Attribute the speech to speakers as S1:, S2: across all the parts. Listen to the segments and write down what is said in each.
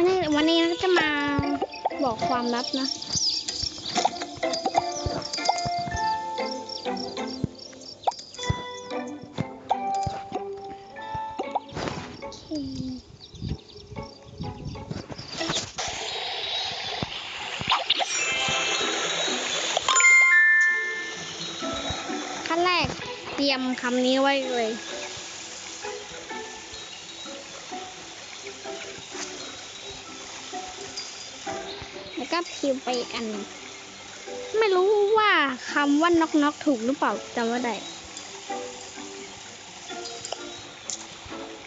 S1: วันนี้วันนี้เราจะมาบอกความลับนะ ขั้นแรกเตรียมคำนี้ไว้เลย ก็พิมพ์ไปอัน ไม่รู้ว่าคำว่าน็อกน็อกถูกหรือเปล่าจำว่าได้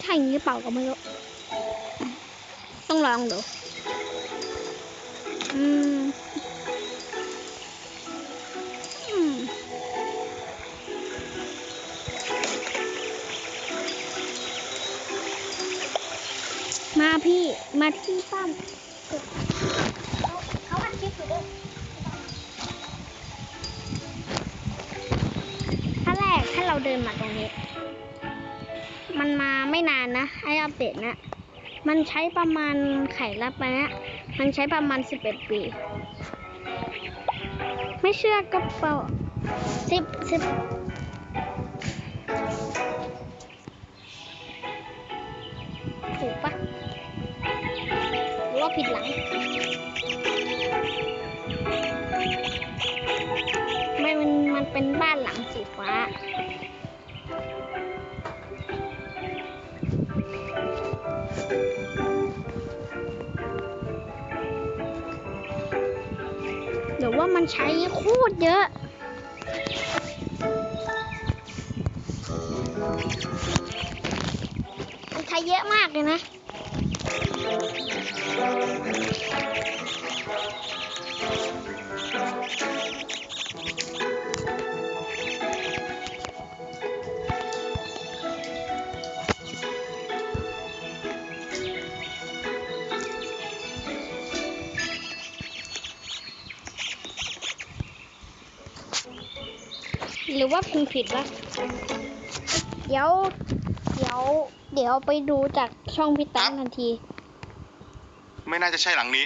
S1: ใช่อย่างนี้หรือเปล่าก็ไม่รู้ ต้องลองดู อืมมมาพี่ มาที่ปั้ม ถ้าแรกถ้าเราเดินมาตรงนี้ มันมาไม่นานนะให้อัปเดตนะ มันใช้ประมาณไขรับไปนะ มันใช้ประมาณ11ปี ไม่เชื่อก็เปล่าสิบสิบถูกปะหรือว่าผิดหลัง ไม่มันมันเป็นบ้านหลังสีฟ้าหรือว่ามันใช้โคตรเยอะมันใช้เยอะมากเลยนะ หรือว่าพิมพ์ผิดวะเดี๋ยว เดี๋ยว เดี๋ยวไปดูจากช่องพี่ตั้งทันที
S2: ไม่น่าจะใช่หลังนี้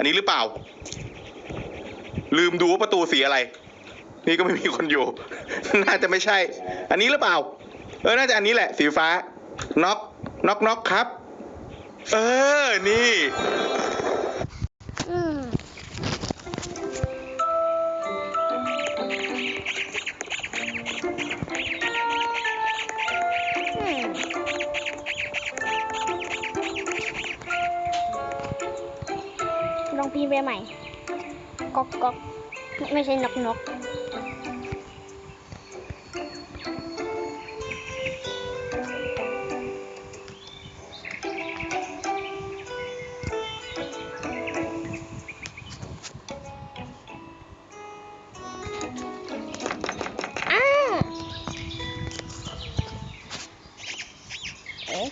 S1: อันนี้ห
S2: รือเปล่า ลืมดูว่าประตูสีอะไร นี่ก็ไม่มีคนอยู่ น่าจะไม่ใช่ อันนี้หรือเปล่า เออ น่าจะอันนี้แหละ สีฟ้า น็อก น็อกน็อกครับ เออ นี่
S1: ลองพิมพ์ไปใหม่ก๊อกก๊อกไม่ใช่นกนกอ้าเอ๊ะ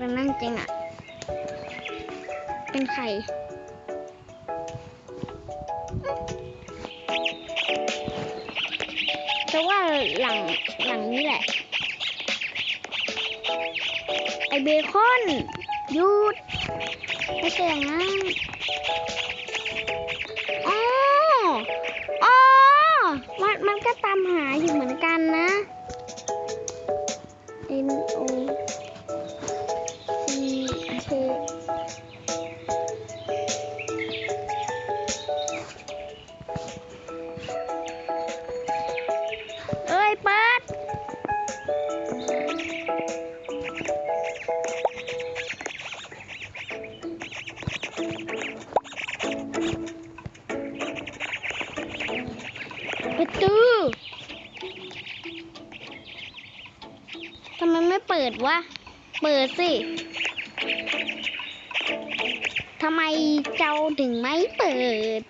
S1: ซึ่งมันเยอะมากเลยนะจริงอะเป็นไข่แต่ว่าหลังหลังนี้แหละ ไอเบคอนยุดไม่ใช่อย่างนั้นอ๋ออ๋อมันมันก็ตามหาอยู่เหมือนกันนะ N O ทำไมไม่เปิดวะ เปิดสิทำไมเจ้าถึงไม่เปิด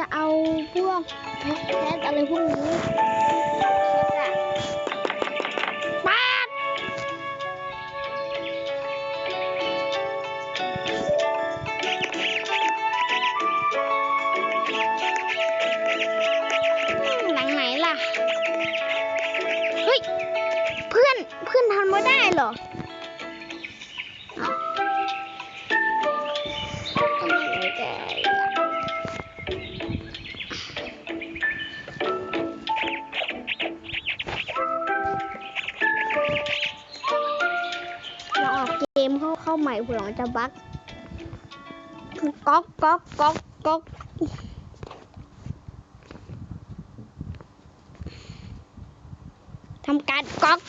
S1: จะเอาพวกแพ็คแพ็คอะไรพวกนี้เช็ดอะปัดหลัง ใหม่เผื่อมันจะบั๊กก๊อกก๊อกก๊อกก๊อกทำการก๊อก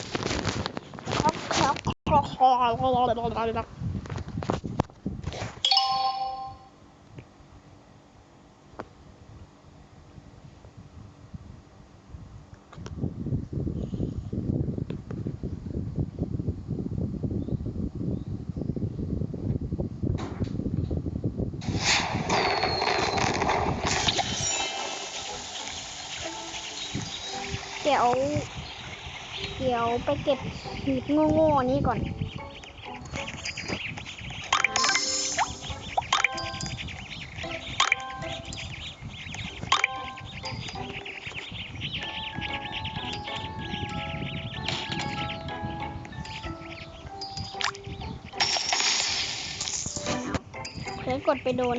S1: ก๊อกก๊อกก๊อก ยวเดี๋ยวไปเก็บหีบโง่ๆนี้ก่อนเคยกดไปโดน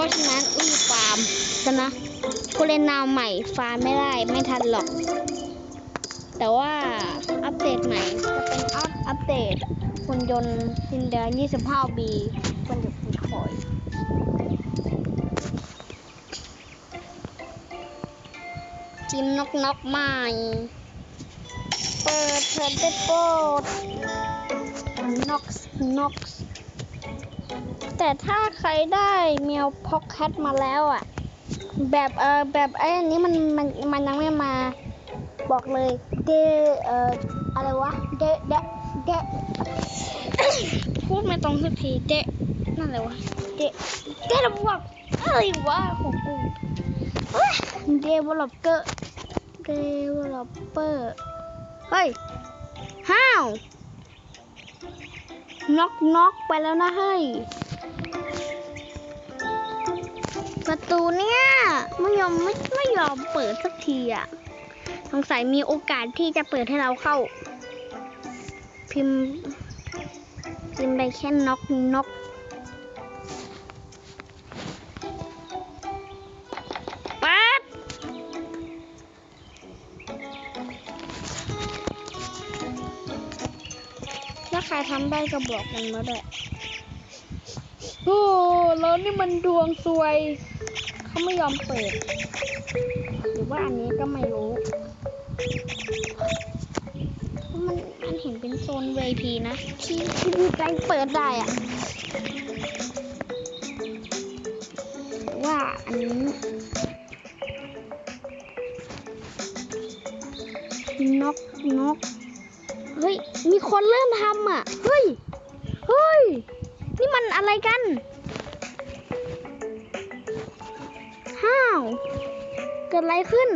S1: ราะฉะนั้นอุ้ยฟาร์มกันนะผู้เล่นนาวใหม่ฟาร์มไม่ได้ไม่ทันหรอก แต่ว่าอัปเดตใหม่จะเป็นอัปอัปเดตหุ่นยนต์ซินเดอร์25บีคนเด็กคุณคอยทีมนกนกใหม่ เปิดเถิดได้โปรดนกนก แต่ถ้าใครได้เมียวพ็อกแคทมาแล้วอะ แบบเออแบบไอ้อันนี้มันมันมันยังไม่มาบอกเลยเดเอ่ออะไรวะเดเดเดพูดไม่ตรงสักทีเดนั่นอะไรวะเดเดระบบอะไรวะของกูเดเวลลอปเกอร์เดเวลลอปเปอร์เฮ้ยห้าวน็อกน็อกไปแล้วนะเฮ้ย ประตูเนี่ยไม่ยอมไม่ไม่ยอมเปิดสักทีอะสงสัยมีโอกาสที่จะเปิดให้เราเข้า พิมพ์พิมพ์ไปแค่น็อกน็อกปัดถ้าใครทำได้ก็บอกกันมาด้วยโอ้ แล้วนี่มันดวงซวย เขาไม่ยอมเปิด หรือว่าอันนี้ก็ไม่รู้ มันมันเห็นเป็นโซน VIP นะ ที่ที่มีการเปิดได้อะหรือว่าอันนี้นกนกเฮ้ย มีคนเริ่มทำอะ เฮ้ย เฮ้ย นี่มันอะไรกัน ห้าว เกิดอะไรขึ้น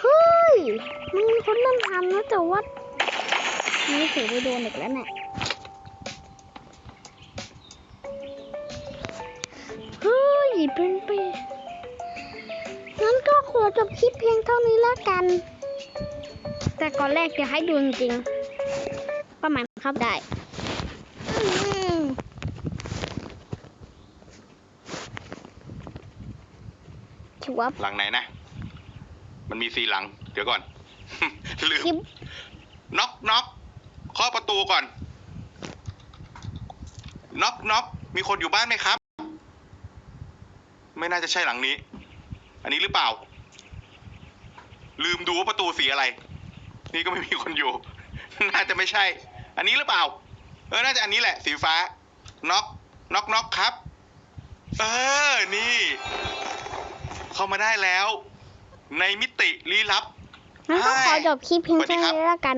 S1: เฮ้ย มันมีคนเริ่มทำแล้วแต่ว่าไม่ถือไปโดนอีกแล้วเนี่ยเฮ้ยเป็นไปงั้นก็ขอจบคลิปเพียงเท่านี้แล้วกัน ก่อนแรกจะให้ดูจริงๆประมาณครับได้อืมถือว่า
S2: หลังไหนนะ มันมีสี่หลัง เดี๋ยวก่อน ลืม
S1: คลิป
S2: น็อกน็อกเคาะประตูก่อนน็อกน็อกมีคนอยู่บ้านไหมครับ ไม่น่าจะใช่หลังนี้ อันนี้หรือเปล่า ลืมดูว่าประตูสีอะไร นี่ก็ไม่มีคนอยู่ น่าจะไม่ใช่ อันนี้หรือเปล่า เออ น่าจะอันนี้แหละ สีฟ้า น็อกน็อกน็อกครับ เออ นี่ เข้ามาได้แล้ว ในมิติลี้ลับ
S1: งั้นก็ขอจบคลิปเพียง
S2: สวัสดี
S1: เท่า
S2: ครับ
S1: นี้แล้วกัน